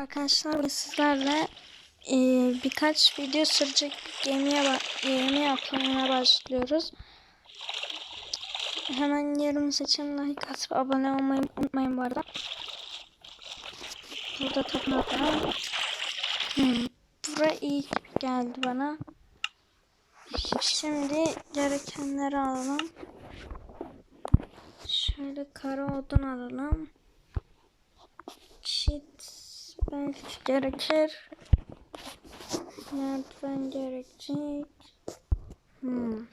Arkadaşlar bugün sizlerle e, birkaç video sürecek gemiye gemi atlamaya başlıyoruz. Hemen yarım seçin like atıp abone olmayı unutmayın bu arada. Burada tapınak var. Hmm, Bura iyi geldi bana. Şimdi gerekenleri alalım. Şöyle kara odun alalım. Çit belki gerekir. Merdiven gerekecek. Hmm.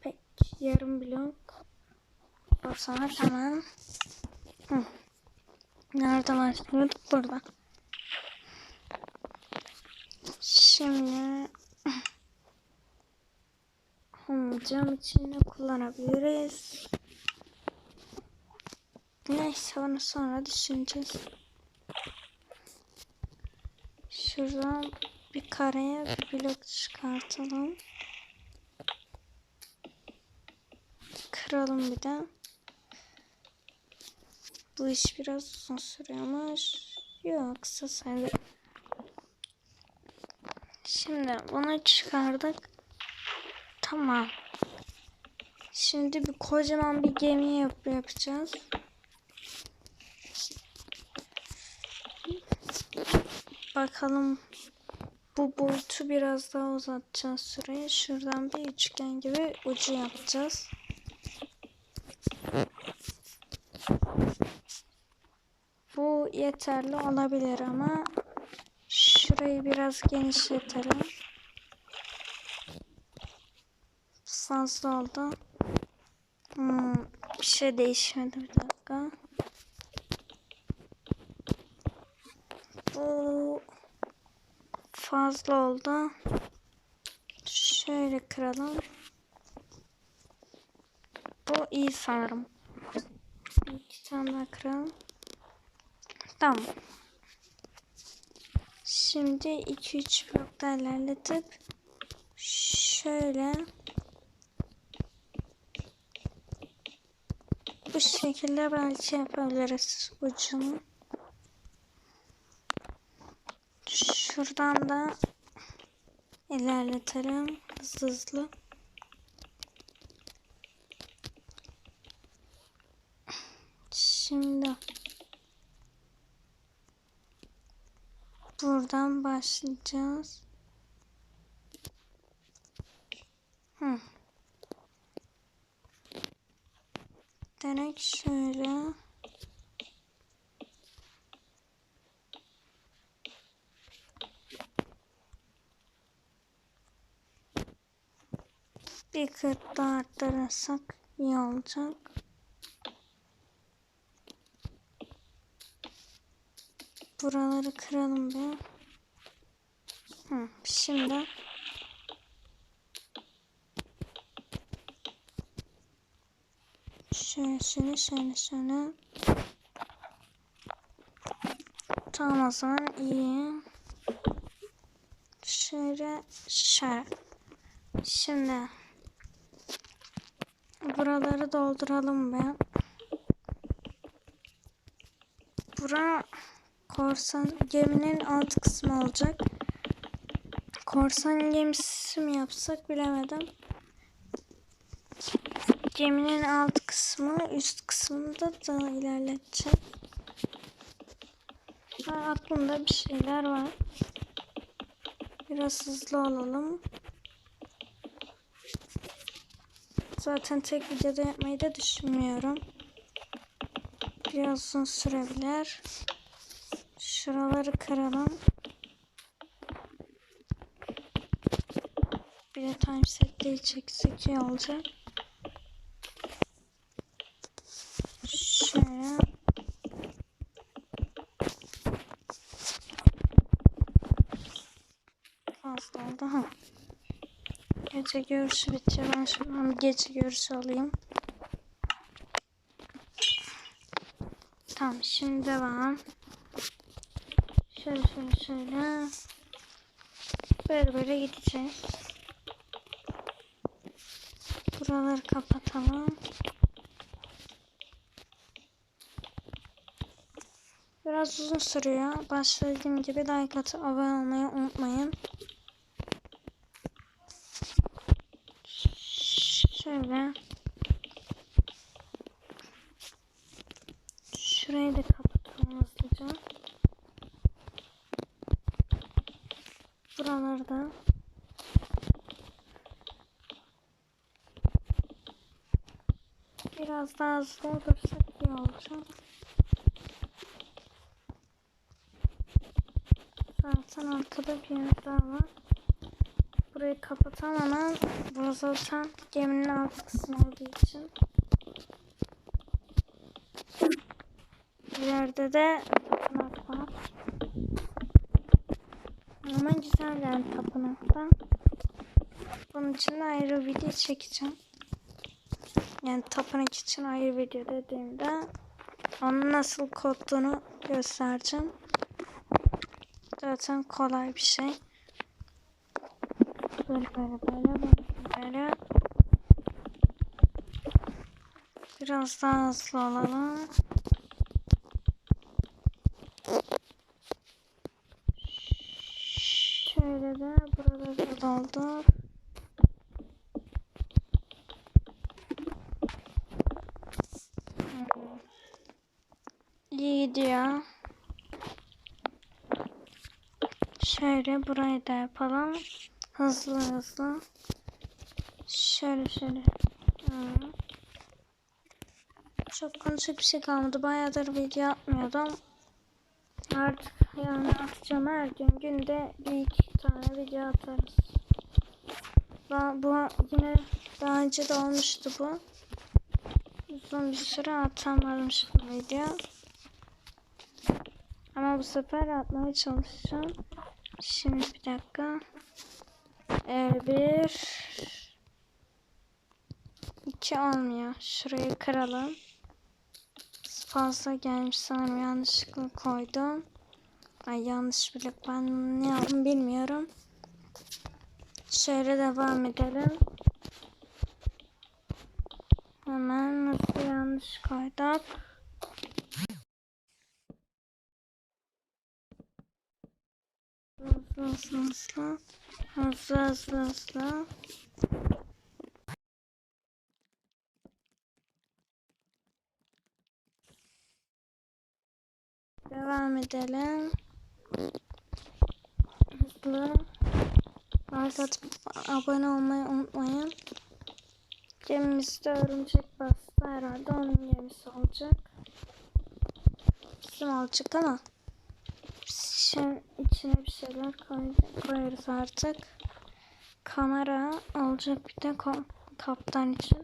Pek yarım blok. O sana tamam. Hmm. Nerede başlıyorduk? Burada. Şimdi hmm, cam içinde kullanabiliriz. Neyse onu sonra düşüneceğiz. Şuradan bir kareye bir blok çıkartalım. Kıralım bir de. Bu iş biraz uzun sürüyormuş. Yok kısa sayılır. Şimdi bunu çıkardık. Tamam. Şimdi bir kocaman bir gemi yap yapacağız. Bakalım bu boyutu biraz daha uzatacağız süreyi. Şuradan bir üçgen gibi ucu yapacağız. Bu yeterli olabilir ama şurayı biraz genişletelim. Fazla oldu. Hmm, bir şey değişmedi bir dakika. Bu fazla oldu. Şöyle kıralım. Bu iyi sanırım. İki tane daha kıralım. Tamam. Şimdi 2-3 blok daha ilerletip şöyle bu şekilde belki yapabiliriz ucunu. Şuradan da ilerletelim hızlı hızlı. Şimdi buradan başlayacağız. Hı. Direkt şöyle. Bir kırk daha arttırırsak iyi olacak. Buraları kıralım bir. Hı, şimdi şöyle şöyle şöyle şöyle. Tamam o zaman iyi. Şöyle şöyle. Şimdi buraları dolduralım be. Bura korsan geminin alt kısmı olacak. Korsan gemisi mi yapsak bilemedim. Geminin alt kısmı üst kısmında da ilerleteceğim. Ha, aklımda bir şeyler var. Biraz hızlı olalım. Zaten tek videoda yapmayı da düşünmüyorum. Biraz uzun sürebilir. Şuraları kıralım. Bir de time set'te çeksek iyi olacak. Şöyle. Fazla oldu ha. Gece görüşü bitiyor. Ben şuradan bir gece görüşü alayım. Tamam şimdi devam. Şöyle şöyle şöyle. Böyle böyle gideceğiz. Buraları kapatalım. biraz uzun sürüyor. Başta dediğim gibi like atıp abone olmayı unutmayın. Şöyle. Şurayı da kapatalım hızlıca. Buraları da. Biraz daha hızlı olursak iyi olacak. Zaten arkada bir yer daha var. Burayı kapatamam. Burası zaten geminin alt kısmı olduğu için. İleride de tapınak var. Ama güzel yani tapınakta. Bunun için ayrı video çekeceğim. Yani tapınak için ayrı video dediğimde onun nasıl kodunu göstereceğim. Zaten kolay bir şey. Böyle böyle böyle böyle böyle. Biraz daha hızlı olalım. Şöyle de buraları doldur. İyi gidiyor. Şöyle burayı da yapalım. Hızlı hızlı. Şöyle şöyle. Çok konuşacak bir şey kalmadı. Bayağıdır video atmıyordum. Artık yani atacağım her gün günde bir iki tane video atarız. Ben, bu yine daha önce de olmuştu bu. Uzun bir süre atamamış bu video. Ama bu sefer atmaya çalışacağım. Şimdi bir dakika. Ee, bir iki olmuyor. Şurayı kıralım. Fazla gelmiş sanırım yanlışlıkla koydum. Ay yanlış bile ben ne yaptım bilmiyorum. Şöyle devam edelim. Hemen nasıl yanlış koyduk. Hızlı hızlı hızlı. Hızlı hızlı hızlı. Devam edelim. Hızlı. Like abone olmayı unutmayın. Gemimizde örümcek bastı herhalde onun gemisi olacak. Bizim olacak ama Şimdi içine bir şeyler koy, koyarız artık. Kamera olacak bir de kaptan için.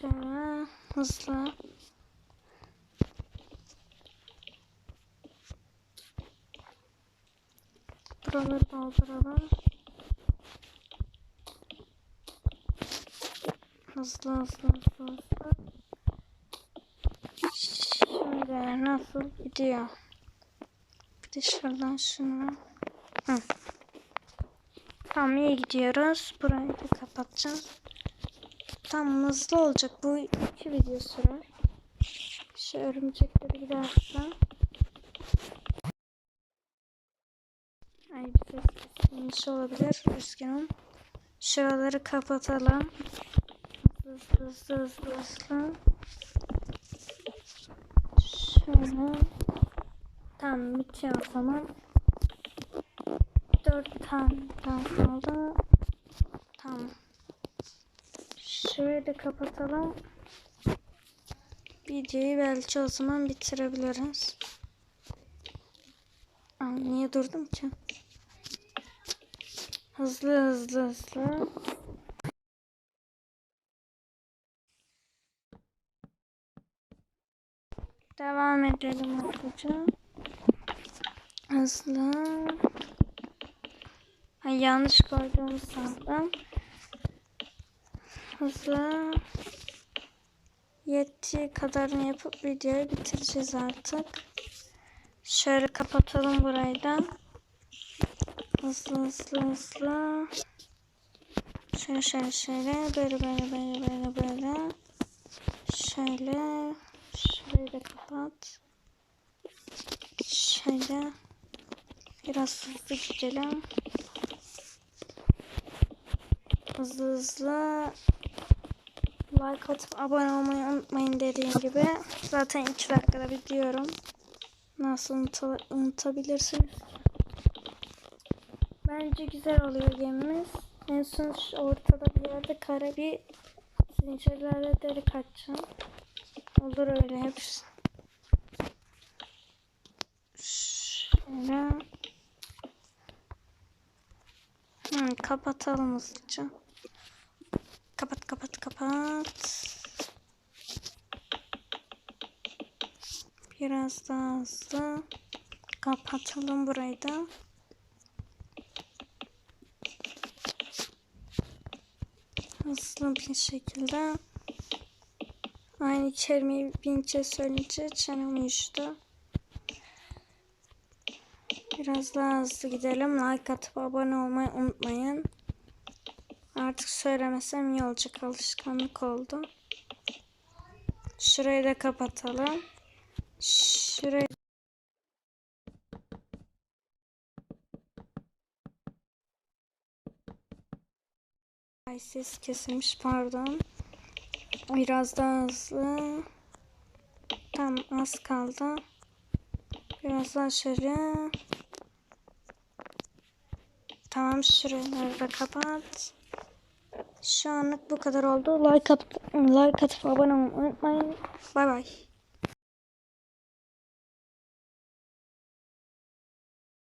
Şöyle hızlı. Buraları dolduralım. Hızlı hızlı hızlı hızlı. Şimdi nasıl gidiyor? Bir de şuradan şunu. Hı. Tamam iyi gidiyoruz. Burayı da kapatacağız. Tam hızlı olacak. Bu iki video sürer. Şu örümcekleri gidersen. Ay bir ses kesilmiş olabilir. Üzgünüm. Şuraları kapatalım. Hızlı hızlı hızlı hızlı. Şöyle. Tamam bitiyor o zaman. Dört tane kaldı. Tamam. Şurayı da kapatalım. Videoyu belki o zaman bitirebiliriz. Aa, niye durdum ki? Hızlı hızlı hızlı. Devam edelim hızlıca. Hızlı. Ay, yanlış koyduğumu sandım. Hızlı. Yettiği kadarını yapıp videoyu bitireceğiz artık. Şöyle kapatalım burayı da. Hızlı hızlı hızlı. Şöyle şöyle şöyle. Böyle böyle böyle böyle böyle. Şöyle. Şurayı da kapat. Şöyle. Biraz hızlı gidelim. Hızlı hızlı. Like atıp abone olmayı unutmayın dediğim gibi. Zaten 2 dakikada biliyorum. Nasıl unuta- unutabilirsiniz? Bence güzel oluyor gemimiz. En son ortada bir yerde kara bir zincirlerle delik açacağım. Olur öyle hepsi. Şöyle. Hı, kapatalım hızlıca. Kapat. Biraz daha hızlı. Kapatalım burayı da. Hızlı bir şekilde. Aynı kelimeyi bince söyleyince çenem uyuştu. Biraz daha hızlı gidelim. Like atıp abone olmayı unutmayın. Artık söylemesem iyi olacak alışkanlık oldu. Şurayı da kapatalım. Şurayı Ay ses kesilmiş pardon. Biraz daha hızlı. Tam az kaldı. Biraz daha şöyle. Tamam şuraları da kapat. Şu anlık bu kadar oldu. Like atıp, like atıp abone olmayı unutmayın. Bay bay.